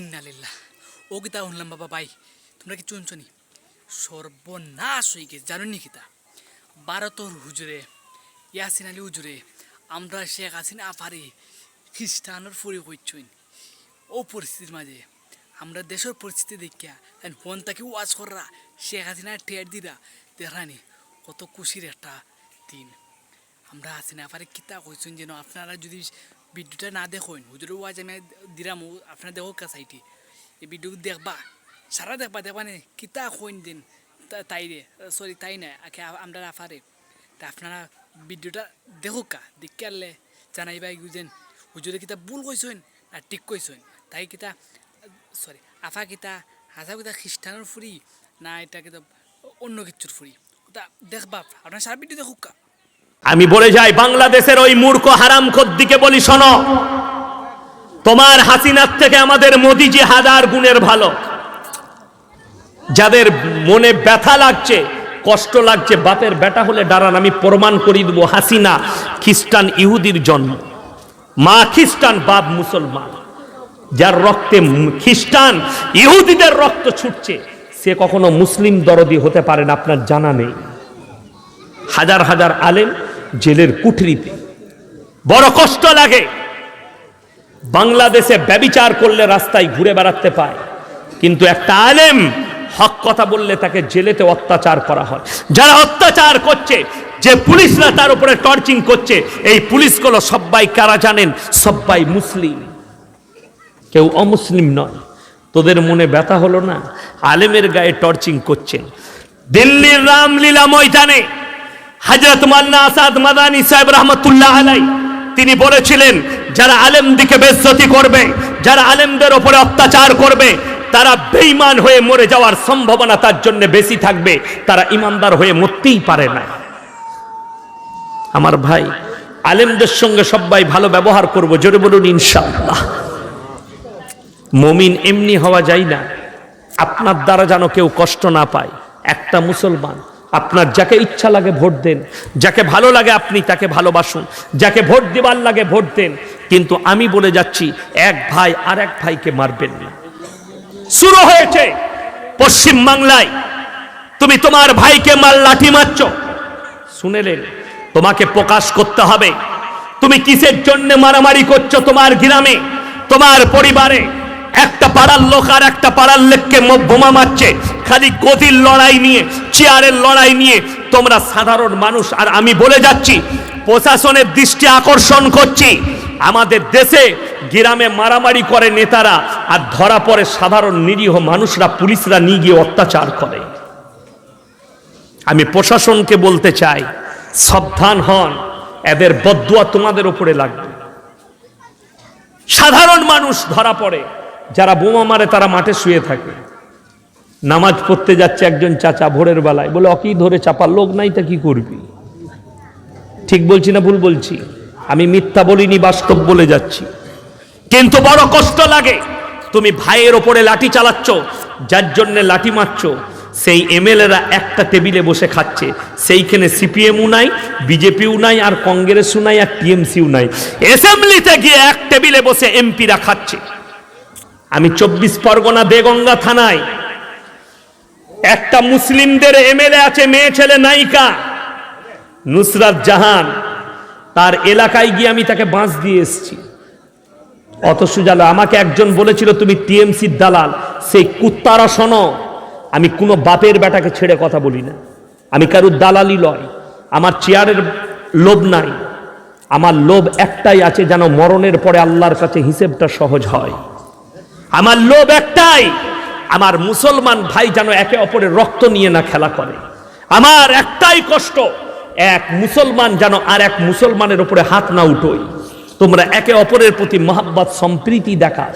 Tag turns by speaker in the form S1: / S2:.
S1: ইন্নালিল্লাহ ও গীতা শুনলাম বাবা ভাই, তোমরা কি চুনচনি সর্বনাশ হয়ে গেছে জানো নি গীতা ভারতর হুজুরে, ইয়াসিন আলী হুজুরে, আমরা শেখ হাসিনা আফারি খ্রিস্টানের ফুরি হইছইন ও পরিস্থিতির মাঝে, আমরা দেশের পরিস্থিতি দেখিয়া ফোন তাকে ওয়াজ কররা, শেখ হাসিনা টের দিরা, দেখানি কত খুশির একটা দিন। আমরা হাসিনা আফারে কিতা কইছেন যেন, আপনারা যদি ভিডিওটা না দেখেন, হুজুরের ওয়াজ আমি দিলাম আপনারা দেখো কাছাইটি এই ভিডিও দেখবা, সারা দেখবা দেখবা নে, কিতা কইন দিন, তা- তাইরে সরি তাই না আখে আমরা আফারে। তা আপনারা ভিডিওটা দেখো কা, দেখে আনলে জানাইবা বুঝেন হুজুরে কিতা ভুল কইছেন আর ঠিক কইছেন। তাই কিতা সরি আফা কিতা হাসা কিতা খ্রিস্টানের ফুরি না এটা কিতা অন্য কিছুর ফুরি ওটা দেখবা আপনার সারা ভিডিও দেখুক কা।
S2: আমি বলে যাই, বাংলাদেশের ওই মূর্খ হারাম দিকে বলি, শোনো। তোমার হাসিনার থেকে আমাদের মোদিজি হাজার গুণের ভালো। যাদের মনে ব্যথা লাগছে, কষ্ট লাগছে, বাপের বেটা হলে দাঁড়ান, আমি প্রমাণ করি দেবো, হাসিনা খ্রিস্টান ইহুদির জন্ম। মা খ্রিস্টান, বাপ মুসলমান। যার রক্তে খ্রিস্টান ইহুদিদের রক্ত ছুটছে, সে কখনো মুসলিম দরদি হতে পারেন আপনার জানা নেই। হাজার হাজার আলেম জেলের কুঠরিতে। বড় কষ্ট লাগে। বাংলাদেশে ব্যবিচার করলে রাস্তায় ঘুরে বেড়াতে পায়। কিন্তু একটা আলেম হক কথা বললে তাকে জেলেতে অত্যাচার করা হয়। যারা অত্যাচার করছে, যে পুলিশরা তার উপরে টর্চিং করছে, এই পুলিশগুলো সবাই কারা জানেন? সবাই মুসলিম। কেউ অমুসলিম নয়। তোদের মনে ব্যথা হলো না? আলেমের গায়ে টর্চিং করছেন। দিল্লির রামলীলা ময়দানে হজরত মান্না আসাদ মাদানী সাহেব রহমতুল্লাহ আলাই তিনি বলেছিলেন, যারা আলেম দিকে বেজ্জতি করবে, যারা আলেমদের ওপরে অত্যাচার করবে, তারা বেইমান হয়ে মরে যাওয়ার সম্ভাবনা তার জন্য বেশি থাকবে, তারা ইমানদার হয়ে মরতেই পারে না। আমার ভাই, আলেমদের সঙ্গে সবাই ভালো ব্যবহার করব, জোরে বলুন ইনশাআল্লাহ। মমিন এমনি হওয়া যায় না, আপনার দ্বারা যেন কেউ কষ্ট না পায়, একটা মুসলমান আপনার যাকে ইচ্ছা লাগে ভোট দেন, যাকে ভালো লাগে আপনি তাকে ভালোবাসুন, যাকে ভোট দিবার লাগে ভোট দেন, কিন্তু আমি বলে যাচ্ছি, এক ভাই আর এক ভাইকে মারবেন না। শুরু হয়েছে পশ্চিম বাংলায়। তুমি তোমার ভাইকে মার লাঠি মারছ। শুনেলেন, তোমাকে প্রকাশ করতে হবে। তুমি কিসের জন্য মারামারি করছ তোমার গ্রামে? তোমার পরিবারে একটা পাড়ার লোক আর একটা পাড়ার লোককে বোমা মারছে। খালি গদির লড়াই নিয়ে চেয়ারের লড়াই নিয়ে তোমরা সাধারণ মানুষ। আর আমি বলে যাচ্ছি, প্রশাসনের দৃষ্টি আকর্ষণ করছি। আমাদের দেশে গ্রামে মারামারি করে নেতারা আর ধরা পড়ে সাধারণ নিরীহ মানুষরা, পুলিশরা নিয়ে গিয়ে অত্যাচার করে। আমি প্রশাসনকে বলতে চাই, সাবধান হন, এদের বদুয়া তোমাদের উপরে লাগবে। সাধারণ মানুষ ধরা পড়ে, যারা বোমা মারে তারা মাঠে শুয়ে থাকে। নামাজ পড়তে যাচ্ছে একজন চাচা ভোরের বেলায়। বলে, অকি ধরে চাপা, লোক নাই তা কি করবি? ঠিক বলছি না, ভুল বলছি। আমি মিথ্যা বলিনি, বাস্তব বলে যাচ্ছি। কিন্তু বড় কষ্ট লাগে। তুমি ভাইয়ের ওপরে লাঠি চালাচ্ছ, যার জন্য লাঠি মারছ। সেই এমএলএরা একটা টেবিলে বসে খাচ্ছে। সেইখানে সিপিএমও নাই, বিজেপিও নাই, আর কংগ্রেসও নাই, আর টিএমসিও নাই। অ্যাসেম্বলিতে গিয়ে এক টেবিলে বসে এমপিরা খাচ্ছে। আমি চব্বিশ পরগনা দেগঙ্গা থানায় একটা মুসলিমদের এমএলএ আছে, মেয়ে ছেলে নায়িকা, নুসরাত জাহান। তার এলাকায় গিয়ে আমি তাকে বাঁশ দিয়ে এসেছি। অত সুজাল আমাকে একজন বলেছিল, তুমি টিএমসির দালাল। সেই কুত্তারা শোনো, আমি কোনো বাপের বেটাকে ছেড়ে কথা বলি না। আমি কারুর দালালি লয়। আমার চেয়ারের লোভ নাই। আমার লোভ একটাই আছে, যেন মরণের পরে আল্লাহর কাছে হিসেবটা সহজ হয়। আমার লোভ একটাই। আমার মুসলমান ভাই যেন একে অপরের রক্ত নিয়ে না খেলা করে। আমার একটাই কষ্ট, এক মুসলমান যেন আর এক মুসলমানের উপরে হাত না উঠোই তোমরা একে অপরের প্রতি মহাব্বত, সম্প্রীতি দেখা